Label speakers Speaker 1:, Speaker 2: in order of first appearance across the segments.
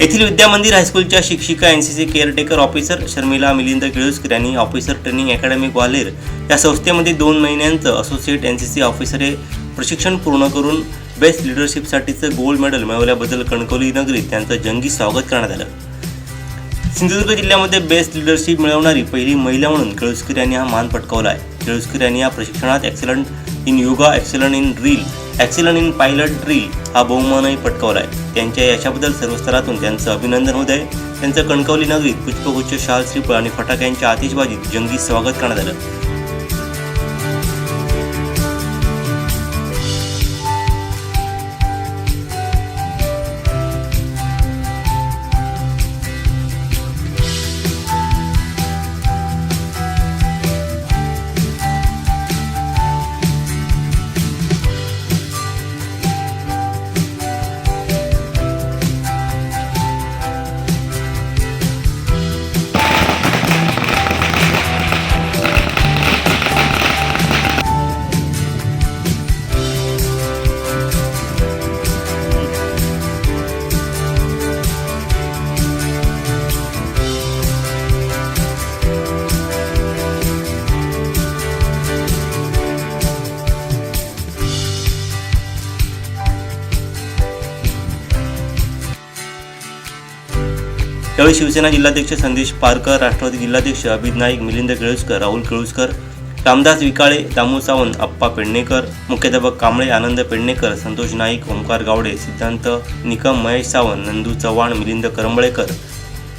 Speaker 1: येथील विद्या मंदिर हायस्कूलच्या शिक्षिका N C C caretaker officer Sharmila Milind Keluskar यांनी ऑफिसर ट्रेनिंग अकॅडमी ग्वाल्हेर या संस्थेमध्ये दोन महिन्यांचं associate N C C officer हे प्रशिक्षण पूर्ण करून बेस्ट लिडरशिपसाठीचं गोल्ड मेडल मिळवल्याबद्दल कणकवली नगरीत त्यांचं जंगी स्वागत करण्यात आलं. सिंधुदुर्ग जिल्ह्यामध्ये बेस्ट लिडरशिप मिळवणारी पहिली महिला म्हणून केळुसकर यांनी हा मान पटकावला आहे. केळुसकर यांनी या प्रशिक्षणात excellent in yoga excellent in drill excellent in pilot drill हा बहुमानही पटकावला आहे. त्यांच्या यशाबद्दल सर्व स्तरातून त्यांचं अभिनंदन होत आहे. त्यांचं कणकवली नगरीत पुष्पगुच्छ शाल श्रीफळ आणि फटाक्यांच्या आतिषबाजीत जंगी स्वागत करण्यात आलं. यावेळी शिवसेना जिल्हाध्यक्ष संदेश पारकर राष्ट्रवादी जिल्हाध्यक्ष अभित नाईक मिलिंद केळुसकर राहुल केळुसकर रामदास विकाळे दामू सावंत आप्पा पेडणेकर मुख्याध्यापक कांबळे आनंद पेडणेकर संतोष नाईक ओंकार गावडे सिद्धांत निकम महेश सावंत नंदू चव्हाण मिलिंद करंबळेकर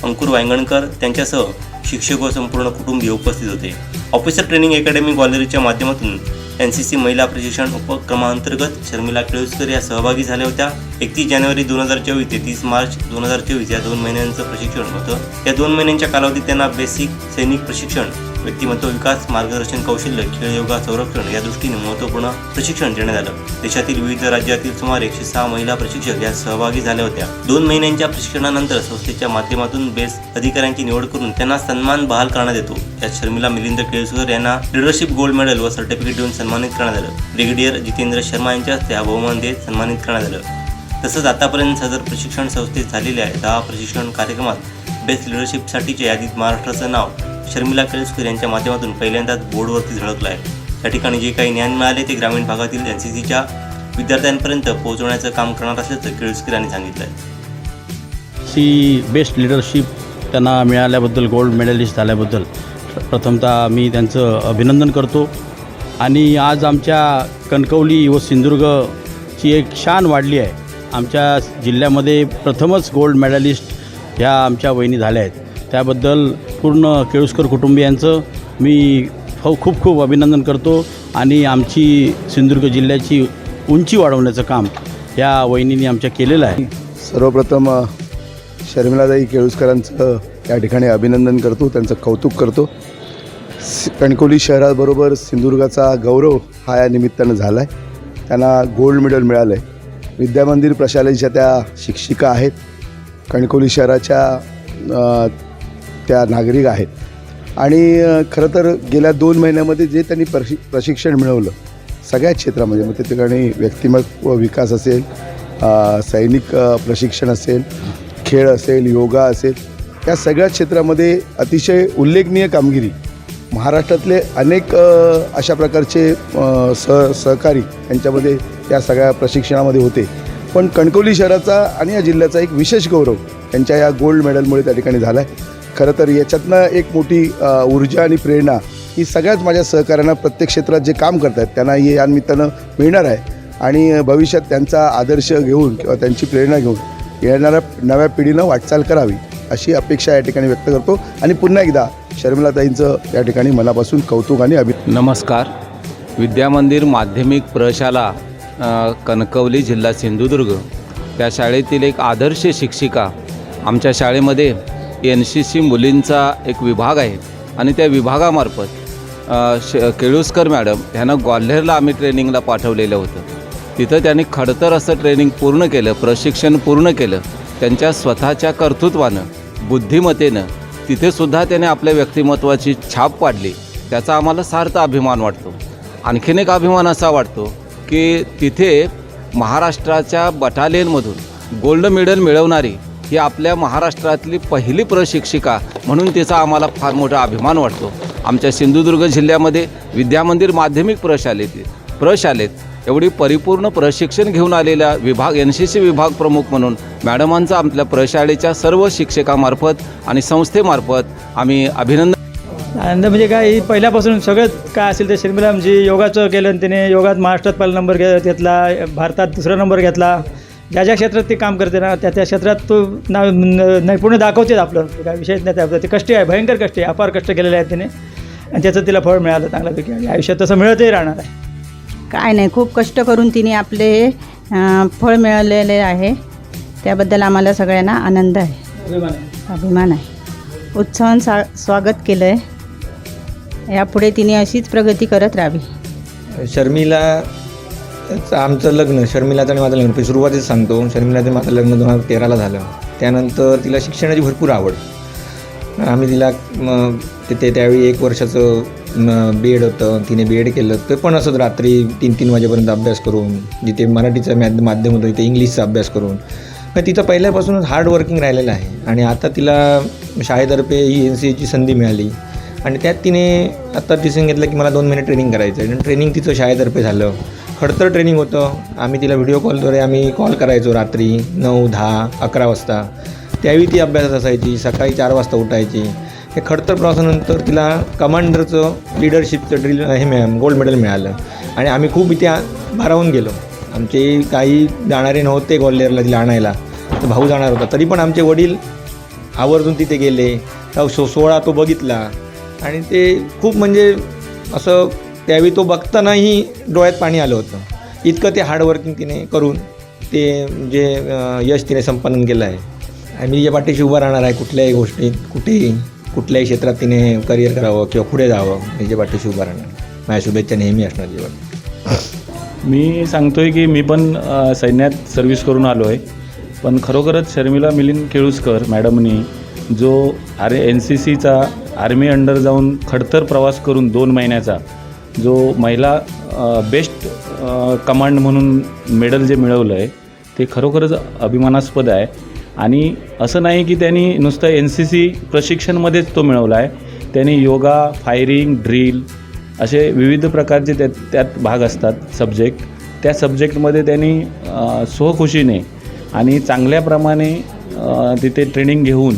Speaker 1: अंकुर वायंगणकर त्यांच्यासह शिक्षक व संपूर्ण कुटुंबीय उपस्थित होते. ऑफिसर ट्रेनिंग अकॅडमी ग्वाल्हेरच्या माध्यमातून एन सी सी महिला प्रशिक्षण उपक्रमांतर्गत शर्मिला केळुसकर या सहभागी झाल्या होत्या. एकतीस जानेवारी दोन हजार चोवीस ते तीस मार्च दोन हजार चोवीस या दोन महिन्यांचं प्रशिक्षण होतं. या दोन महिन्यांच्या कालावधीत त्यांना बेसिक सैनिक प्रशिक्षण व्यक्तिमत्व विकास मार्गदर्शन कौशल्य खेळ योगा संरक्षण या दृष्टीने महत्त्वपूर्ण प्रशिक्षण देण्यात आलं. देशातील विविध राज्यातील सुमारे एकशे सहा महिला प्रशिक्षक यात सहभागी झाल्या होत्या. दोन महिन्यांच्या प्रशिक्षणानंतर संस्थेच्या माध्यमातून बेस अधिकाऱ्यांची निवड करून त्यांना सन्मान बहाल करण्यात येतो. यात शर्मिला मिलिंद केळसकर यांना लिडरशिप गोल्ड मेडल व सर्टिफिकेट देऊन सन्मानित करण्यात आलं. ब्रिगेडियर जितेंद्र शर्मा यांच्या हस्ते हा बहुमान देत सन्मानित करण्यात आलं. तसंच आतापर्यंत सदर प्रशिक्षण संस्थेत झालेल्या दहा प्रशिक्षण कार्यक्रमात बेस्ट लिडरशिपसाठीच्या यादीत महाराष्ट्राचं नाव शर्मिला केळुसकर यांच्या माध्यमातून पहिल्यांदाच बोर्डवरती झळकलं आहे या ठिकाणी जे काही ज्ञान मिळाले ते ग्रामीण भागातील एन सी सीच्या विद्यार्थ्यांपर्यंत पोहोचवण्याचं काम करणार असल्याचं केळुसकर यांनी सांगितलं आहे
Speaker 2: सी बेस्ट लिडरशिप त्यांना मिळाल्याबद्दल गोल्ड मेडलिस्ट झाल्याबद्दल प्रथमतः मी त्यांचं अभिनंदन करतो. आणि आज आमच्या कणकवली व सिंधुदुर्गची एक शान वाढली आहे. आमच्या जिल्ह्यामध्ये प्रथमच गोल्ड मेडलिस्ट ह्या आमच्या वहिनी झाल्या आहेत. त्याबद्दल पूर्ण केळुसकर कुटुंबियांचं मी खूप खूप अभिनंदन करतो आणि आमची सिंधुदुर्ग जिल्ह्याची उंची वाढवण्याचं काम या वहिनींनी आमच्या केलेलं आहे.
Speaker 3: सर्वप्रथम शर्मिलादाई केळुसकरांचं या ठिकाणी अभिनंदन करतो त्यांचं कौतुक करतो. कणकोली कणकवली शहराबरोबर सिंधुदुर्गाचा गौरव हा या निमित्तानं झाला आहे त्यांना गोल्ड मेडल मिळालं आहे विद्यामंदिर प्रशालेच्या त्या शिक्षिका आहेत. कणकवली शहराच्या त्या नागरिक आहेत. आणि खरं तर गेल्या दोन महिन्यामध्ये जे त्यांनी प्रशि प्रशिक्षण मिळवलं सगळ्या क्षेत्रामध्ये मग त्या ठिकाणी व्यक्तिमत्व विकास असेल सैनिक प्रशिक्षण असेल खेळ असेल योगा असेल या सगळ्या क्षेत्रामध्ये अतिशय उल्लेखनीय कामगिरी. महाराष्ट्रातले अनेक अशा प्रकारचे सह सहकारी यांच्यामध्ये या सगळ्या प्रशिक्षणामध्ये होते. पण कणकवली शहराचा आणि या जिल्ह्याचा एक विशेष गौरव त्यांच्या या गोल्ड मेडलमुळे त्या ठिकाणी झाला आहे खरं तर याच्यातनं एक मोठी ऊर्जा आणि प्रेरणा ही सगळ्याच माझ्या सहकाऱ्यांना प्रत्येक क्षेत्रात जे काम करत आहेत त्यांना हे या निमित्तानं मिळणार आहे. आणि भविष्यात त्यांचा आदर्श घेऊन किंवा त्यांची प्रेरणा घेऊन येणाऱ्या नव्या पिढीनं वाटचाल करावी अशी अपेक्षा या ठिकाणी व्यक्त करतो. आणि पुन्हा एकदा शर्मिलाताईंचं या ठिकाणी मनापासून कौतुक आणि अभि
Speaker 4: नमस्कार. विद्यामंदिर माध्यमिक प्रशाला कणकवली जिल्हा सिंधुदुर्ग. त्या शाळेतील एक आदर्श शिक्षिका आमच्या शाळेमध्ये एन सी सी मुलींचा एक विभाग आहे आणि त्या विभागामार्फत श केळुसकर मॅडम ह्यांना ग्वाल्हेरला आम्ही ट्रेनिंगला पाठवलेलं होतं. तिथं त्यांनी खडतर असं ट्रेनिंग पूर्ण केलं प्रशिक्षण पूर्ण केलं त्यांच्या स्वतःच्या कर्तृत्वानं बुद्धिमत्तेनं तिथेसुद्धा त्याने आपल्या व्यक्तिमत्वाची छाप पाडली. त्याचा आम्हाला सार्थ अभिमान वाटतो. आणखीन एक अभिमान असा वाटतो की तिथे महाराष्ट्राच्या बटालियनमधून गोल्ड मेडल मिळवणारी ही आपल्या महाराष्ट्रातली पहिली प्रशिक्षिका म्हणून तिचा आम्हाला फार मोठा अभिमान वाटतो. आमच्या सिंधुदुर्ग जिल्ह्यामध्ये विद्यामंदिर माध्यमिक प्रशालेत प्रशालेत एवढी परिपूर्ण प्रशिक्षण घेऊन आलेल्या विभाग एन सी सी विभाग प्रमुख म्हणून मॅडमांचा आपल्या प्रशालेच्या सर्व शिक्षकामार्फत आणि संस्थेमार्फत आम्ही अभिनंदन
Speaker 5: आनंद म्हणजे काय? ही पहिल्यापासून सगळं काय असेल ते शर्मिला म्हणजे योगाचं केलं आणि तिने योगात महाराष्ट्रात पहिला नंबर घेतला भारतात दुसरा नंबर घेतला. ज्या ज्या क्षेत्रात ते काम करते ना त्या त्या क्षेत्रात तो ना नैपुण्य दाखवतेच आपलं. काय विषयच नाही त्याबद्दल. ते कष्टी आहे भयंकर कष्टी आहे अपार कष्ट केलेले आहेत तिने. आणि त्याचं तिला फळ मिळालं चांगल्यापैकी. आणि आयुष्यात तसं मिळतही राहणार आहे.
Speaker 6: काय नाही खूप कष्ट करून तिने आपले फळ मिळवलेले आहे. त्याबद्दल आम्हाला सगळ्यांना आनंद आहे. अभिमान आहे. उत्साहान सा स्वागत केलं आहे यापुढे तिने अशीच प्रगती करत राहावी.
Speaker 7: शर्मिला आमचं लग्न शर्मिलाचं आणि माझं लग्न. सुरुवातीच सांगतो शर्मिलाचं माझं लग्न दोन हजार तेराला झालं. त्यानंतर तिला शिक्षणाची भरपूर आवड. आम्ही तिला तिथे त्यावेळी एक वर्षाचं बी एड होतं. तिने बी एड केलं. ते पण असंच रात्री तीन तीन वाजेपर्यंत अभ्यास करून जिथे मराठीचं मॅ माध्यम होतं तिथे इंग्लिशचा अभ्यास करून. मग तिचं पहिल्यापासूनच हार्ड वर्किंग राहिलेलं आहे. आणि आता तिला शाळेतर्फे ही एन सी एची संधी मिळाली. आणि त्यात तिने आत्ता तिथे सांगितलं की मला दोन महिने ट्रेनिंग करायचं आहे आणि ट्रेनिंग तिचं शाळेतर्फे झालं. खडतर ट्रेनिंग होतं. आम्ही तिला व्हिडिओ कॉलद्वारे आम्ही कॉल करायचो रात्री नऊ दहा अकरा वाजता. त्यावेळी ती अभ्यासात असायची सकाळी चार वाजता उठायची. हे खडतर प्रवासानंतर तिला कमांडरचं लिडरशिपचं ड्रिल हे मिळा गोल्ड मेडल मिळालं. आणि आम्ही खूप इथे भारावून गेलो. आमचे काही जाणारे नव्हते ग्वाल्हेरला तिला आणायला. तर भाऊ जाणार होता. तरी पण आमचे वडील आवर्जून तिथे गेले. सो सोहळा तो बघितला. आणि ते खूप म्हणजे असं त्यावेळी तो बघतानाही डोळ्यात पाणी आलं होतं. इतकं ते हार्डवर्किंग तिने करून ते म्हणजे, जे यश तिने संपादन केलं आहे. आणि मी जे पाठीशी उभं राहणार आहे कुठल्याही गोष्टीत कुठेही कुठल्याही क्षेत्रात तिने करिअर करावं किंवा पुढे जावं मी जे पाठीशी उभं राहणार. माझ्या शुभेच्छा नेहमी असणार जीवन
Speaker 8: मी सांगतोय की मी पण सैन्यात सर्व्हिस करून आलो आहे. पण खरोखरच शर्मिला मिलिंद केळुसकर मॅडमनी जो अरे एन सी सीचा आर्मी अंडर जाऊन खडतर प्रवास करून दोन महिन्याचा जो महिला बेस्ट कमांड म्हणून मेडल जे मिळवलं आहे ते खरोखरच अभिमानास्पद आहे. आणि असं नाही की त्यांनी नुसतं एन सी सी प्रशिक्षणमध्येच तो मिळवला आहे त्यांनी योगा फायरिंग ड्रिल असे विविध प्रकारचे त्यात त्यात भाग असतात सब्जेक्ट त्या सब्जेक्टमध्ये त्यांनी अ, स्वखुशीने आणि चांगल्याप्रमाणे तिथे ट्रेनिंग घेऊन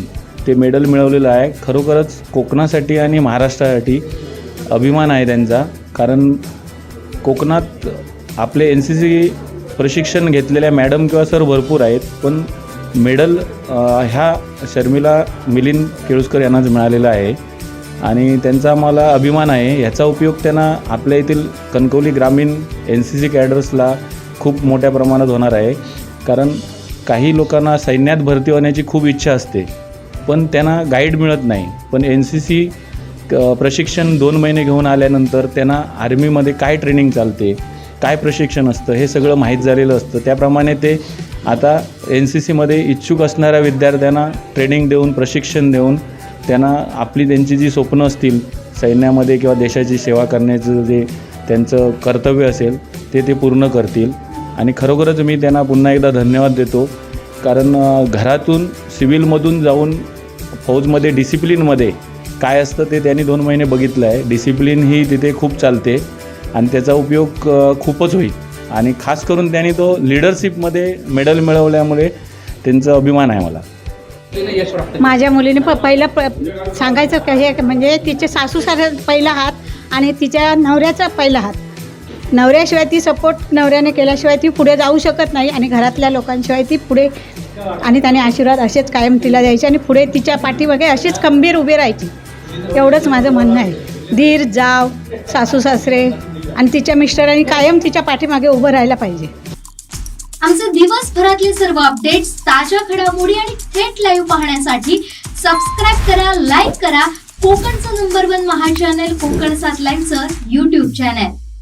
Speaker 8: ते मेडल मिळवलेलं आहे. खरोखरच कोकणासाठी आणि महाराष्ट्रासाठी अभिमान आहे त्यांचा. कारण कोकणात आपले एन सी सी प्रशिक्षण घेतलेल्या मॅडम किंवा सर भरपूर आहेत पण मेडल ह्या शर्मिला मिलिंद केळुसकर यांनाच मिळालेला आहे. आणि त्यांचा मला अभिमान आहे. ह्याचा उपयोग त्यांना आपल्या येथील कणकवली ग्रामीण एन सी सी कॅडर्सला खूप मोठ्या प्रमाणात होणार आहे. कारण काही लोकांना सैन्यात भरती होण्याची खूप इच्छा असते पण त्यांना गाईड मिळत नाही. पण एन सी सी प्रशिक्षण दोन महिने घेऊन आल्यानंतर त्यांना आर्मीमध्ये काय ट्रेनिंग चालते काय प्रशिक्षण असतं हे सगळं माहीत झालेलं असतं. त्याप्रमाणे ते आता एन सी सीमध्ये इच्छुक असणाऱ्या विद्यार्थ्यांना ट्रेनिंग देऊन प्रशिक्षण देऊन त्यांना आपली त्यांची जी स्वप्नं असतील सैन्यामध्ये किंवा देशाची सेवा करण्याचं जे त्यांचं कर्तव्य असेल ते ते पूर्ण करतील. आणि खरोखरच मी त्यांना पुन्हा एकदा धन्यवाद देतो. कारण घरातून सिव्हिलमधून जाऊन फौजमध्ये डिसिप्लिनमध्ये काय असतं ते त्यांनी दोन महिने बघितलं आहे. डिसिप्लिन ही तिथे खूप चालते आणि त्याचा उपयोग खूपच होईल. आणि खास करून त्यांनी तो लिडरशिपमध्ये मेडल मिळवल्यामुळे त्यांचा अभिमान आहे मला.
Speaker 9: माझ्या मुलीने प पहिलं प सांगायचं का हे म्हणजे तिचे सासू साऱ्या पहिला हात
Speaker 10: आणि तिच्या नवऱ्याचा पहिला हात. नवऱ्याशिवाय ती सपोर्ट नवऱ्याने केल्याशिवाय ती पुढे जाऊ शकत नाही आणि घरातल्या लोकांशिवाय ती पुढे आणि त्याने आशीर्वाद असेच कायम तिला द्यायचे आणि पुढे तिच्या पाठीमागे अशीच खंबीर उभी राहायची. एवढंच माझं म्हणणं आहे. धीर जाव सासू सासरे आणि तिच्या मिस्टरांनी कायम तिच्या पाठीमागे उभं राहायला पाहिजे.
Speaker 9: आमचे दिवसभरातले सर्व अपडेट्स ताज्या घडामोडी आणि थेट लाईव्ह पाहण्यासाठी सबस्क्राईब करा लाईक करा. कोकणचं नंबर वन महा चॅनल कोकण सात लाईव्हचं युट्यूब चॅनल